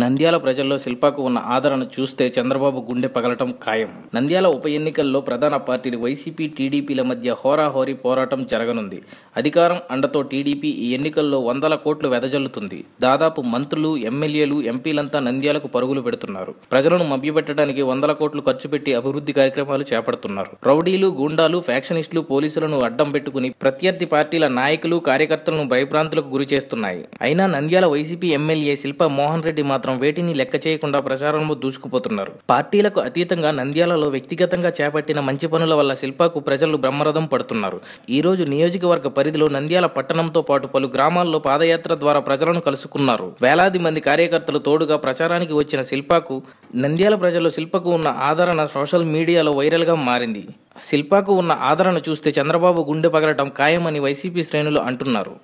నంద్యాల ప్రజల్లో శిల్పాకు ఉన్న ఆదరణ చూస్తే చంద్రబాబు గుండె పగలటం ఖాయం. నంద్యాల ఉప ఎన్నికల్లో ప్రధాన పార్టీలు వైసీపీ టీడీపీల మధ్య హోరాహోరీ పోరాటం జరగనుంది. అధికారం అండతో టీడీపీ ఈ ఎన్నికల్లో వందల కోట్లు వెదజల్లుతుంది. దాదాపు మంత్రులు ఎమ్మెల్యేలు ఎంపీలంతా నంద్యాలకు పరుగులు పెడుతున్నారు. ప్రజలను మభ్యపెట్టడానికి వందల కోట్లు ఖర్చు పెట్టి అభివృద్ధి కార్యక్రమాలు చేపడుతున్నారు. రౌడీలు గూండాలు ఫ్యాక్షనిస్టులు పోలీసులను అడ్డం పెట్టుకుని ప్రత్యర్థి పార్టీల నాయకులు కార్యకర్తలను భయభ్రాంతులకు గురి చేస్తున్నాయి అయినా నంద్యాల వైసీపీ ఎమ్మెల్యే శిల్ప మోహన్ రెడ్డి మాత్రం మాత్రం వేటిని లెక్క చేయకుండా ప్రచారంలో దూసుకుపోతున్నారు. పార్టీలకు అతీతంగా నంద్యాలలో వ్యక్తిగతంగా చేపట్టిన మంచి పనుల వల్ల శిల్పాకు ప్రజలు బ్రహ్మరథం పడుతున్నారు. ఈ రోజు నియోజకవర్గ పరిధిలో నంద్యాల పట్టణంతో పాటు పలు గ్రామాల్లో పాదయాత్ర ద్వారా ప్రజలను కలుసుకున్నారు. వేలాది మంది కార్యకర్తలు తోడుగా ప్రచారానికి వచ్చిన శిల్పాకు నంద్యాల ప్రజలు శిల్పకు ఉన్న ఆదరణ సోషల్ మీడియాలో వైరల్గా మారింది. శిల్పాకు ఉన్న ఆదరణ చూస్తే చంద్రబాబు గుండె పగలటం ఖాయమని వైసీపీ శ్రేణులు అంటున్నారు.